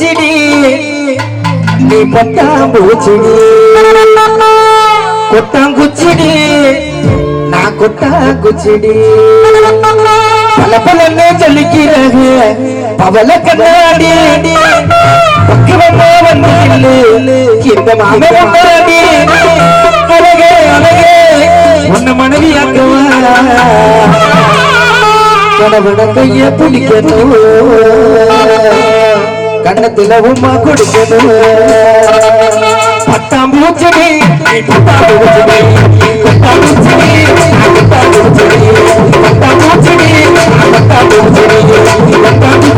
பூச்செடி நீ பத்தாம் பூச்செடி கொட்டாங்குச்சிடி நான் கொட்டாங்குச்சிடி. பல பலன்னு ஜலிக்கிறாங்க பவல கண்ணாடி. பக்குவமா வந்து இந்த மாமனாடி அழகே அழகே உன்னை மனைவி ஆக்கவா கணவன கைய புளிக்கணும் கண்ணத்துல உமா கொடுக்கணும். பட்டாம் பூச்சடி பட்டாம் பூச்சடி பட்டாம் பூச்சடி பட்டாம் பூச்சடி பட்டாம் பூச்சடி பட்டாம் பூச்சடி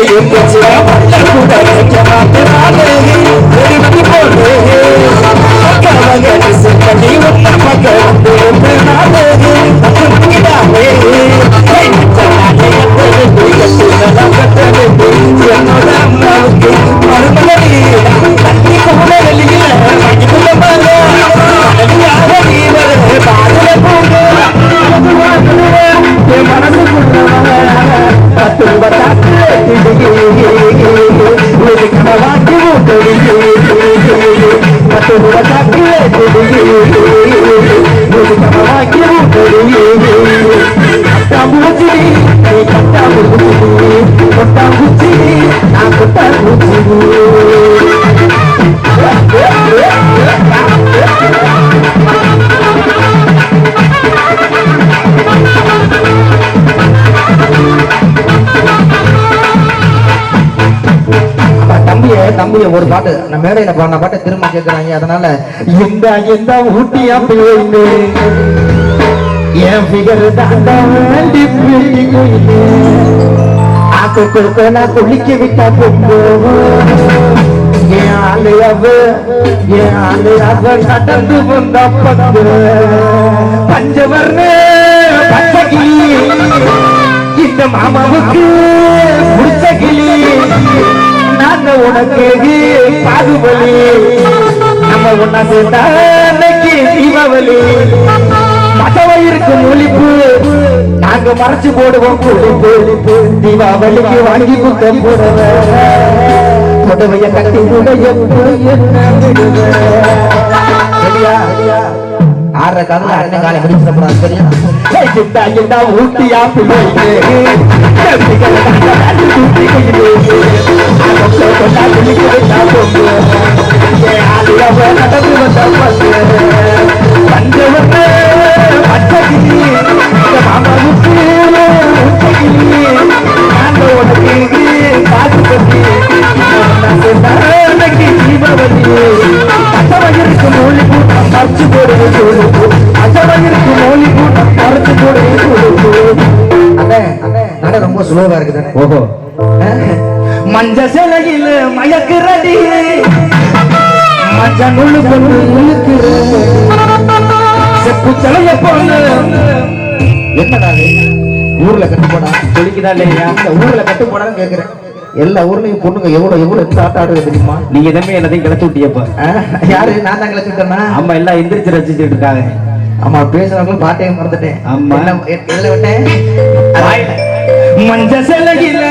இருந்துச்சு కొట్టాగుచ్చి నా కొట్టాగుచ్చి தம்பி ஒரு பாட்டு நான் மேடையில பாடின பாட்டை திரும்ப கேட்கறாங்க அதனால எந்த எந்த ஊட்டியா போயின்னு என் ஃபிகர் தாண்டா வேண்டி ஆக்கு கொடுக்க நான் குளிக்க விட்டா பொம்போ என் ஆளு என் ஆளு நடந்து வந்த பந்து. பஞ்சவர்ண இந்த மாமாவுக்கு புடிச்ச கிளி. உனக்கு பாகுபலி? நம்ம ஒன்னா சேர்ந்தா தீபாவளி. மதவயிருக்கு ஒழிப்பு நாங்க மறைச்சு போடுவோம் குளிப்பு தீபாவளிக்கு வாங்கி குத்த போடுவ. புடவைய கட்டி உடைய என்ன விடுவ சரியா அண்ணன் காலை முடிச்சு கூடாது சரியா? கிட்டா கிட்டா ஊட்டியா பிள்ளைக்கு போடுவது சொல்லுது. அசவயிருக்கு மூலி கூட்டம் சொல்லுது. அண்ணே அண்ணே ரொம்ப ஸ்லோவா இருக்குது ஓஹோ. மஞ்ச சிலையில மயக்குறடி மஞ்ச நுள்ளு கொண்டு இழுக்குற செப்பு சிலைய போல என்னடா? ஊர்ல கட்டு போடா? சொல்லிக்குதா இல்லையா? ஊர்ல கட்டு கேக்குறேன். எல்லா ஊர்லயும் பொண்ணுங்க எவ்வளவு எவ்வளவு எடுத்து ஆட்ட ஆடுறது தெரியுமா? நீங்க தம்பி எல்லாத்தையும் கிளச்சி விட்டியப்ப. யாரு? நான் தான் கிளச்சிட்டேன்னா அம்மா எல்லாம் எந்திரிச்சு ரசிச்சுட்டு இருக்காங்க. ஆமா பேசுறவங்களும் பாட்டையே மறந்துட்டேன். ஆமா. என்ன எ- எதுல விட்டேன்? மஞ்ச சிலையில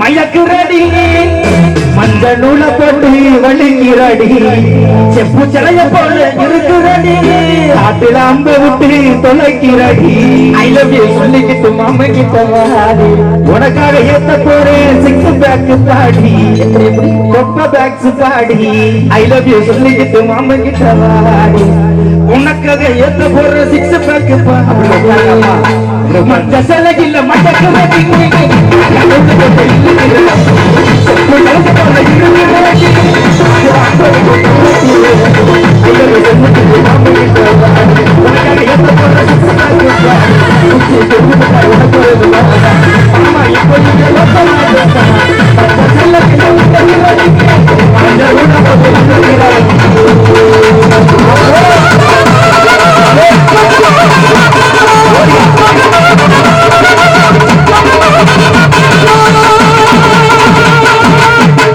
மயக்குறடி மஞ்ச நூல போட்டு வலிங்கிறடி செப்பு சிலைய போல இருக்குறடி காட்டுல அம்பு விட்டு தொலைக்கிறடி ஐ லவ் யூ சொல்லிக்கிட்டு மாமா கிட்ட வாடி. உனக்காக ஏத்த போறேன் six pack body. Copper packs body. I love you சொல்லிக்கிட்டு மாமா கிட்ட வாடி. உனக்காக ஏத்த போற சிக்ஸ் பேக் பாடி. மஞ்ச சிலையில மயக்குறடி